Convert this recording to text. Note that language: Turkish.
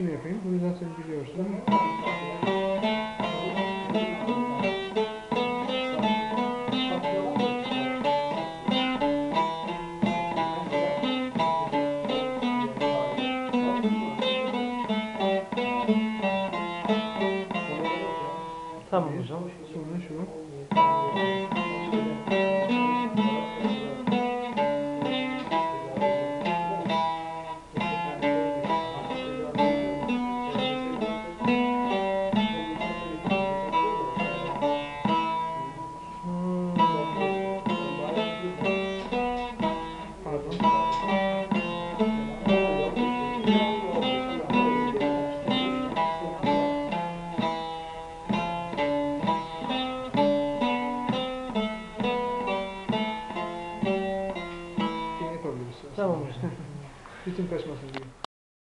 çıkışını yapayım. Bunu zaten biliyorsun. Tamam ee, hocam. Sonra şunu. Tamam hocam. Bütün kaçmasın diye.